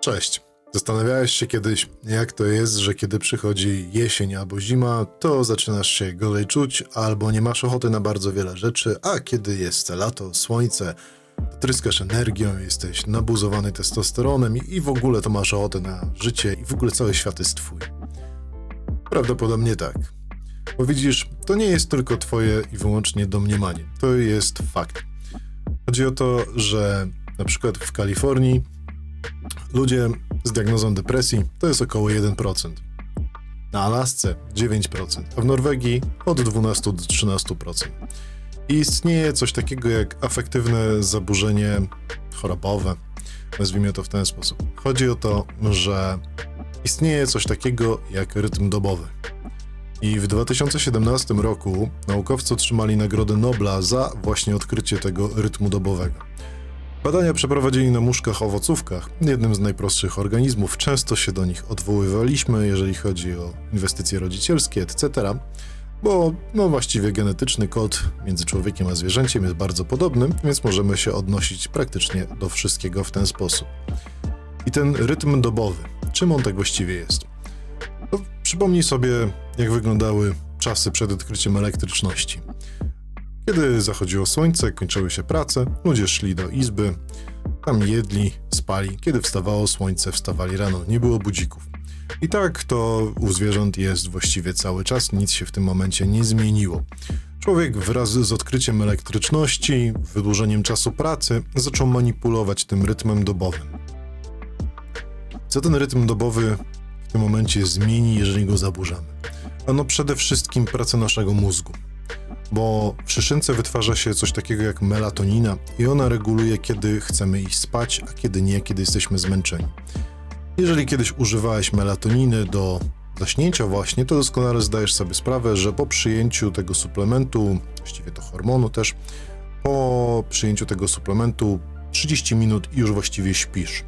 Cześć. Zastanawiałeś się kiedyś, jak to jest, że kiedy przychodzi jesień albo zima, to zaczynasz się gorzej czuć, albo nie masz ochoty na bardzo wiele rzeczy, a kiedy jest lato, słońce, to tryskasz energią, jesteś nabuzowany testosteronem i, w ogóle to masz ochotę na życie i w ogóle cały świat jest twój. Prawdopodobnie tak. Bo widzisz, to nie jest tylko twoje i wyłącznie domniemanie. To jest fakt. Chodzi o to, że na przykład w Kalifornii ludzie z diagnozą depresji to jest około 1%. Na Alasce 9%, a w Norwegii od 12 do 13%. I istnieje coś takiego jak afektywne zaburzenie chorobowe, nazwijmy to w ten sposób. Chodzi o to, że istnieje coś takiego jak rytm dobowy. I w 2017 roku naukowcy otrzymali Nagrodę Nobla za właśnie odkrycie tego rytmu dobowego. Badania przeprowadzili na muszkach owocówkach, jednym z najprostszych organizmów. Często się do nich odwoływaliśmy, jeżeli chodzi o inwestycje rodzicielskie, etc., bo no właściwie genetyczny kod między człowiekiem a zwierzęciem jest bardzo podobny, więc możemy się odnosić praktycznie do wszystkiego w ten sposób. I ten rytm dobowy, czym on tak właściwie jest? No, przypomnij sobie, jak wyglądały czasy przed odkryciem elektryczności. Kiedy zachodziło słońce, kończyły się prace, ludzie szli do izby, tam jedli, spali. Kiedy wstawało słońce, wstawali rano, nie było budzików. I tak to u zwierząt jest właściwie cały czas, nic się w tym momencie nie zmieniło. Człowiek wraz z odkryciem elektryczności, wydłużeniem czasu pracy, zaczął manipulować tym rytmem dobowym. Co ten rytm dobowy w tym momencie zmieni, jeżeli go zaburzamy? Ano przede wszystkim pracę naszego mózgu bo w szyszynce wytwarza się coś takiego jak melatonina i ona reguluje, kiedy chcemy iść spać, a kiedy nie, kiedy jesteśmy zmęczeni. Jeżeli kiedyś używałeś melatoniny do zaśnięcia właśnie, to doskonale zdajesz sobie sprawę, że po przyjęciu tego suplementu, właściwie to hormonu też, po przyjęciu tego suplementu 30 minut i już właściwie śpisz.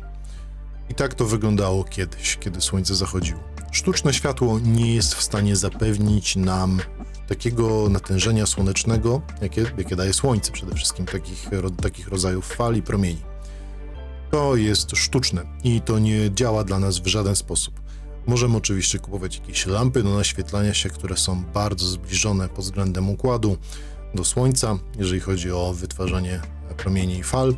I tak to wyglądało kiedyś, kiedy słońce zachodziło. Sztuczne światło nie jest w stanie zapewnić nam takiego natężenia słonecznego, jakie, jakie daje słońce, przede wszystkim takich, takich rodzajów fal i promieni. To jest sztuczne i to nie działa dla nas w żaden sposób. Możemy oczywiście kupować jakieś lampy do naświetlania się, które są bardzo zbliżone pod względem układu do Słońca, jeżeli chodzi o wytwarzanie promieni i fal,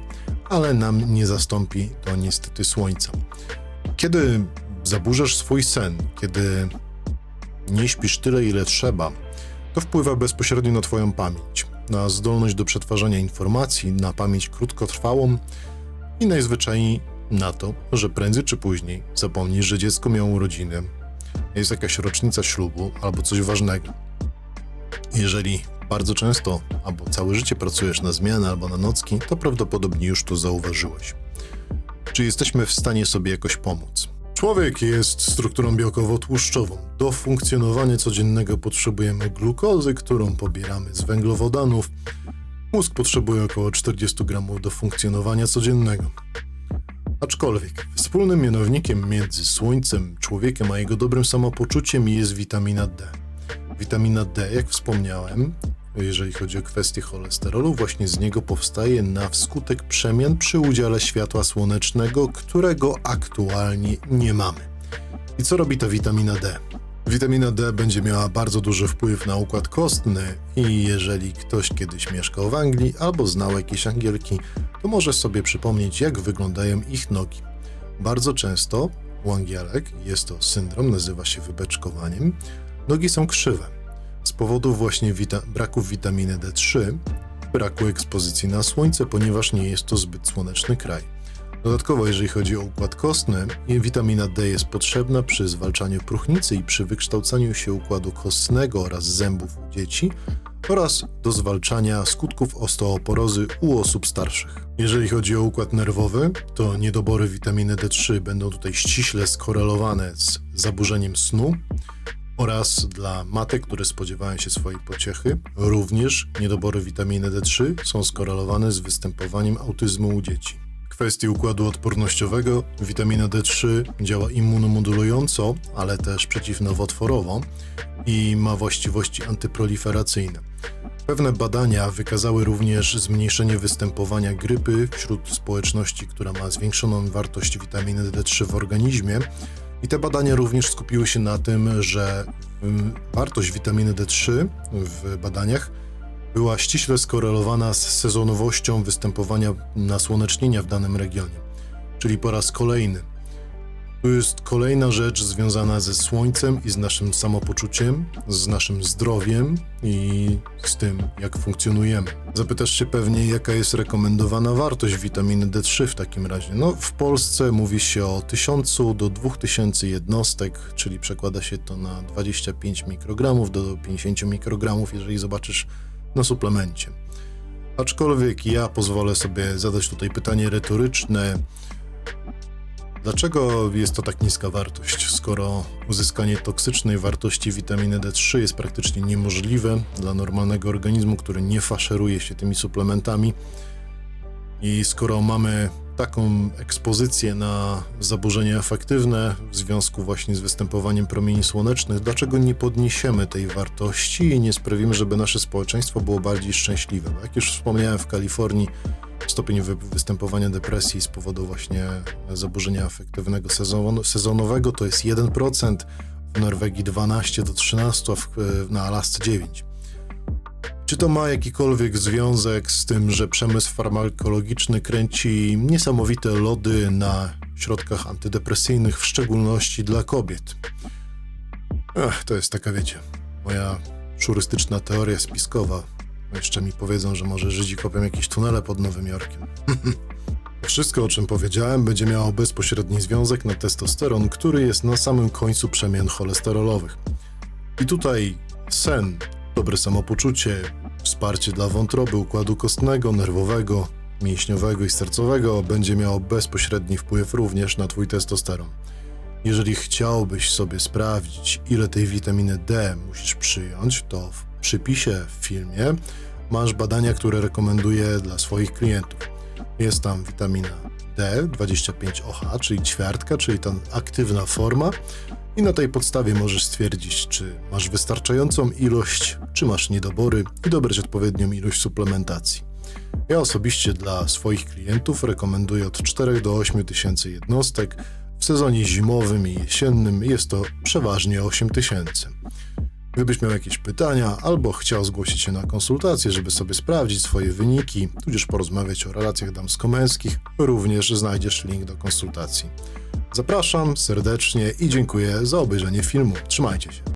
ale nam nie zastąpi to niestety Słońca. Kiedy zaburzasz swój sen, kiedy nie śpisz tyle, ile trzeba, to wpływa bezpośrednio na Twoją pamięć, na zdolność do przetwarzania informacji, na pamięć krótkotrwałą i najzwyczajniej na to, że prędzej czy później zapomnisz, że dziecko miało urodziny, jest jakaś rocznica ślubu albo coś ważnego. Jeżeli bardzo często albo całe życie pracujesz na zmianę albo na nocki, to prawdopodobnie już to zauważyłeś. Czy jesteśmy w stanie sobie jakoś pomóc? Człowiek jest strukturą białkowo-tłuszczową. Do funkcjonowania codziennego potrzebujemy glukozy, którą pobieramy z węglowodanów. Mózg potrzebuje około 40 gramów do funkcjonowania codziennego. Aczkolwiek wspólnym mianownikiem między Słońcem, człowiekiem a jego dobrym samopoczuciem jest witamina D. Witamina D, jak wspomniałem, jeżeli chodzi o kwestię cholesterolu, właśnie z niego powstaje na wskutek przemian przy udziale światła słonecznego, którego aktualnie nie mamy. I co robi ta witamina D? Witamina D będzie miała bardzo duży wpływ na układ kostny i jeżeli ktoś kiedyś mieszkał w Anglii albo znał jakieś Angielki, to może sobie przypomnieć, jak wyglądają ich nogi. Bardzo często u Angielek jest to syndrom, nazywa się wybeczkowaniem. Nogi są krzywe z powodu właśnie wita braku witaminy D3, braku ekspozycji na słońce, ponieważ nie jest to zbyt słoneczny kraj. Dodatkowo, jeżeli chodzi o układ kostny, witamina D jest potrzebna przy zwalczaniu próchnicy i przy wykształcaniu się układu kostnego oraz zębów u dzieci oraz do zwalczania skutków osteoporozy u osób starszych. Jeżeli chodzi o układ nerwowy, to niedobory witaminy D3 będą tutaj ściśle skorelowane z zaburzeniem snu, oraz dla matek, które spodziewają się swojej pociechy. Również niedobory witaminy D3 są skorelowane z występowaniem autyzmu u dzieci. W kwestii układu odpornościowego witamina D3 działa immunomodulująco, ale też przeciwnowotworowo i ma właściwości antyproliferacyjne. Pewne badania wykazały również zmniejszenie występowania grypy wśród społeczności, która ma zwiększoną wartość witaminy D3 w organizmie. I te badania również skupiły się na tym, że mm, wartość witaminy D3 w badaniach była ściśle skorelowana z sezonowością występowania nasłonecznienia w danym regionie. Czyli po raz kolejny. Tu jest kolejna rzecz związana ze słońcem i z naszym samopoczuciem, z naszym zdrowiem i z tym, jak funkcjonujemy. Zapytasz się pewnie, jaka jest rekomendowana wartość witaminy D3 w takim razie. No, w Polsce mówi się o 1000 do 2000 jednostek, czyli przekłada się to na 25 mikrogramów do 50 mikrogramów, jeżeli zobaczysz na suplemencie. Aczkolwiek ja pozwolę sobie zadać tutaj pytanie retoryczne. Dlaczego jest to tak niska wartość, skoro uzyskanie toksycznej wartości witaminy D3 jest praktycznie niemożliwe dla normalnego organizmu, który nie faszeruje się tymi suplementami? I skoro mamy taką ekspozycję na zaburzenia efektywne w związku właśnie z występowaniem promieni słonecznych, dlaczego nie podniesiemy tej wartości i nie sprawimy, żeby nasze społeczeństwo było bardziej szczęśliwe? Bo jak już wspomniałem, w Kalifornii stopień wy- występowania depresji z powodu właśnie zaburzenia afektywnego sezon- sezonowego to jest 1%, w Norwegii 12 do 13, a w, na Alasce 9. Czy to ma jakikolwiek związek z tym, że przemysł farmakologiczny kręci niesamowite lody na środkach antydepresyjnych, w szczególności dla kobiet? Ech, to jest taka, wiecie, moja szurystyczna teoria spiskowa. Jeszcze mi powiedzą, że może Żydzi kopią jakieś tunele pod Nowym Jorkiem. Wszystko, o czym powiedziałem, będzie miało bezpośredni związek na testosteron, który jest na samym końcu przemian cholesterolowych. I tutaj sen, dobre samopoczucie, wsparcie dla wątroby, układu kostnego, nerwowego, mięśniowego i sercowego będzie miało bezpośredni wpływ również na Twój testosteron. Jeżeli chciałbyś sobie sprawdzić, ile tej witaminy D musisz przyjąć, to w przypisie w filmie masz badania, które rekomenduję dla swoich klientów. Jest tam witamina D 25OH, czyli ćwiartka, czyli ta aktywna forma, i na tej podstawie możesz stwierdzić, czy masz wystarczającą ilość, czy masz niedobory i dobrać odpowiednią ilość suplementacji. Ja osobiście dla swoich klientów rekomenduję od 4 do 8 tysięcy jednostek. W sezonie zimowym i jesiennym jest to przeważnie 8 tysięcy. Gdybyś miał jakieś pytania albo chciał zgłosić się na konsultację, żeby sobie sprawdzić swoje wyniki, tudzież porozmawiać o relacjach damsko-męskich, również znajdziesz link do konsultacji. Zapraszam serdecznie i dziękuję za obejrzenie filmu. Trzymajcie się.